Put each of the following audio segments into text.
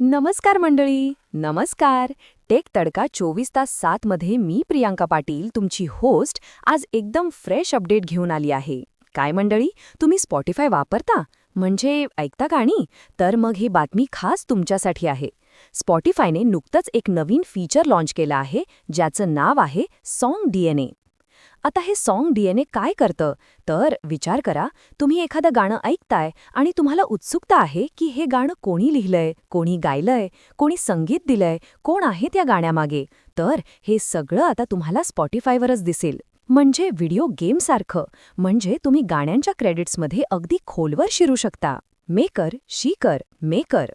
नमस्कार मंडळी. नमस्कार. टेक तडका चोवीस तास सात मध्ये मी प्रियांका पाटील तुमची होस्ट आज एकदम फ्रेश अपडेट घेऊन आली आहे. काय मंडळी? तुम्ही स्पॉटीफाय वापरता? म्हणजे ऐकता गाणी तर मग ही बातमी खास तुमच्यासाठी आहे. स्पॉटीफायने नुकतंच एक नवीन फीचर लाँच केलं आहे ज्याचं नाव आहे सॉन्ग डीएनए आता हे सॉन्ग डीएनए काय करतं? तर विचार करा तुम्ही एखादं गाणं ऐकताय आणि तुम्हाला उत्सुकता आहे की हे गाणं कोणी लिहिलंय कोणी गायलंय कोणी संगीत दिलंय कोण आहे त्या गाण्यामागे? तर हे सगळं आता तुम्हाला स्पॉटीफायवरच दिसेल. म्हणजे व्हिडिओ गेमसारखं. म्हणजे तुम्ही गाण्यांच्या क्रेडिट्समध्ये अगदी खोलवर शिरू शकता. Maker seeker maker.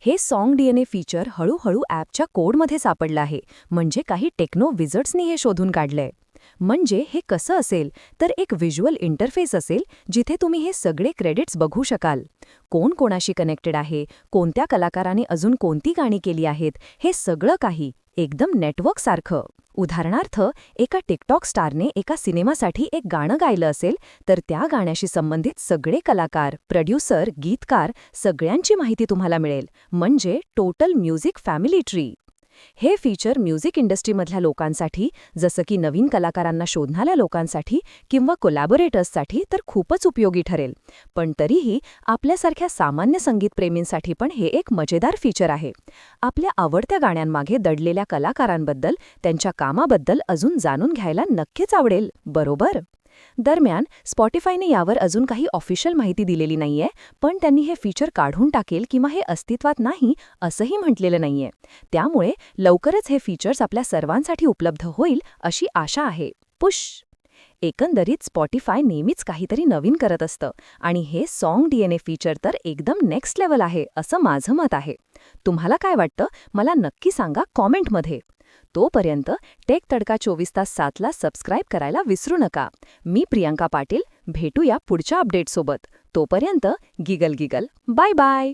हे सॉन्ग डीएनए फीचर हळूहळू ॲपच्या कोडमध्ये सापडलं आहे. म्हणजे काही टेक्नो विजर्ट्सनी हे शोधून काढलंय. म्हणजे हे कसं असेल? तर एक व्हिज्युअल इंटरफेस असेल जिथे तुम्ही हे सगळे क्रेडिट्स बघू शकाल. कोण कोणाशी कनेक्टेड आहे? कोणत्या कलाकाराने अजून कोणती गाणी केली आहेत? हे सगळं काही एकदम नेटवर्कसारखं उदाहरणार्थ एका टिकटॉक स्टारने एका सिनेमासाठी एक गाणं गायलं असेल तर त्या गाण्याशी संबंधित सगळे कलाकार प्रोड्युसर गीतकार सगळ्यांची माहिती तुम्हाला मिळेल. म्हणजे टोटल म्युझिक फॅमिली ट्री. हे फीचर म्युझिक इंडस्ट्रीमधल्या लोकांसाठी जसं की नवीन कलाकारांना शोधणाऱ्या लोकांसाठी किंवा कोलॅबोरेटर्ससाठी तर खूपच उपयोगी ठरेल. पण तरीही आपल्यासारख्या सामान्य संगीतप्रेमींसाठी पण हे एक मजेदार फीचर आहे. आपल्या आवडत्या गाण्यांमागे दडलेल्या कलाकारांबद्दल त्यांच्या कामाबद्दल अजून जाणून घ्यायला नक्कीच आवडेल. बरोबर? दरम्यान स्पॉटीफायने यावर अजून काही ऑफिशियल माहिती दिलेली नाहीये पण त्यांनी हे फीचर काढून टाकेल किंवा हे अस्तित्वात नाही असंही म्हटलेलं नाहीये. त्यामुळे लवकरच हे फीचर्स आपल्या सर्वांसाठी उपलब्ध होईल अशी आशा आहे. पुश! एकंदरीत स्पॉटीफाय नेहमीच काहीतरी नवीन करत असतं आणि हे सॉन्ग डीएनए फीचर तर एकदम नेक्स्ट लेवल आहे असं माझं मत आहे. तुम्हाला काय वाटतं? मला नक्की सांगा कॉमेंटमध्ये. तोपर्यंत टेक तडका चोवीस तास सातला सबस्क्राईब करायला विसरू नका. मी प्रियांका पाटील भेटूया पुढच्या अपडेटसोबत तोपर्यंत गिगल गिगल बाय बाय.